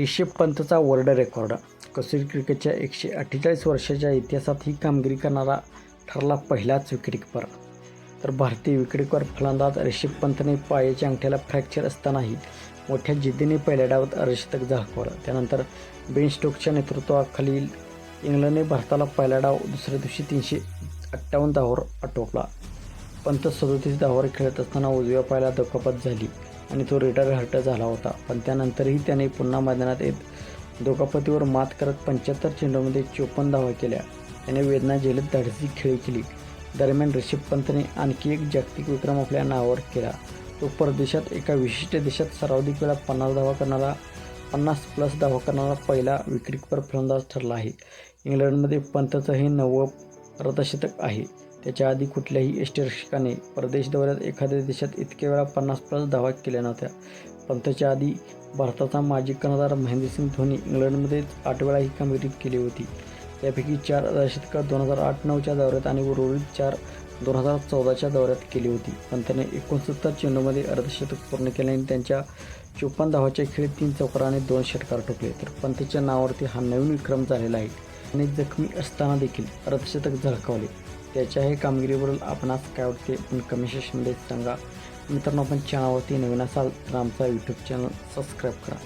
Rishabh पंतचा world record. कसोटी क्रिकेटच्या एकशे अठ्ठेचाळीस वर्षाच्या इतिहासात ही कामगिरी करणारा ठरला पहिलाच विकेटकीपर. तर भारतीय विकेटकीपर फलंदाज रिषभ पंतने पायाच्या अंगठ्याला फ्रॅक्चर असतानाही मोठ्या जिद्दीने पहिल्या डावात अर्धशतक झळकवलं त्यानंतर बेन स्टोकच्या नेतृत्वाखालील इंग्लंडने भारताला पहिला डाव दुसऱ्या दिवशी तीनशे अठ्ठावन्न धावावर आटोपला. पंत सदोतीस धावावर खेळत असताना उजव्या पायाला दुखापत झाली. आणि तो रिटायर हर्ट झाला होता. पण त्यानंतरही त्याने पुन्हा मैदानात येत दुखापतीवर मात करत पंच्याहत्तर चेंडूमध्ये चोपन्न धावा केल्या. त्याने वेदना झेलत धाडसी खेळी केली. दरम्यान ऋषभ पंतने आणखी एक जागतिक विक्रम आपल्या नावावर केला. तो परदेशात एका विशिष्ट देशात सर्वाधिक वेळा पन्नास धावा करणारा पन्नास प्लस धावा करणारा पहिला विक्रीपर फलंदाज ठरला आहे. इंग्लंडमध्ये पंतचं हे नववं रथशतक आहे. त्याच्या आधी कुठल्याही यष्टीरक्षकाने परदेश दौऱ्यात एखाद्या देशात इतक्या वेळा पन्नास प्लस धावा केल्या नव्हत्या. पंतच्या आधी भारताचा माजी कर्णधार महेंद्रसिंग धोनी इंग्लंडमध्ये आठ वेळा ही कामगिरी केली होती. त्यापैकी चार दशतकात दोन हजार आठ नऊच्या दौऱ्यात आणि उर्वरित चार दोन हजार चौदाच्या दौऱ्यात केली होती. पंतने एकोणसत्तर चेंडूमध्ये अर्धशतक पूर्ण केल्याने त्यांच्या चोपन्न धावाच्या खेळीत तीन चौकार आणि दोन षटकार ठोकले. तर पंतच्या नावावरती हा नवीन विक्रम झालेला आहे. आणि जखमी असताना देखील अर्धशतक झळकावले. त्याच्या हे कामगिरीवरून आपणास काय वाटते? पण कमेंट सेक्शनमध्ये सांगा. मित्रांनो आपण चॅनलवरती नवीन असाल तर आमचा यूट्यूब चॅनल सबस्क्राईब करा.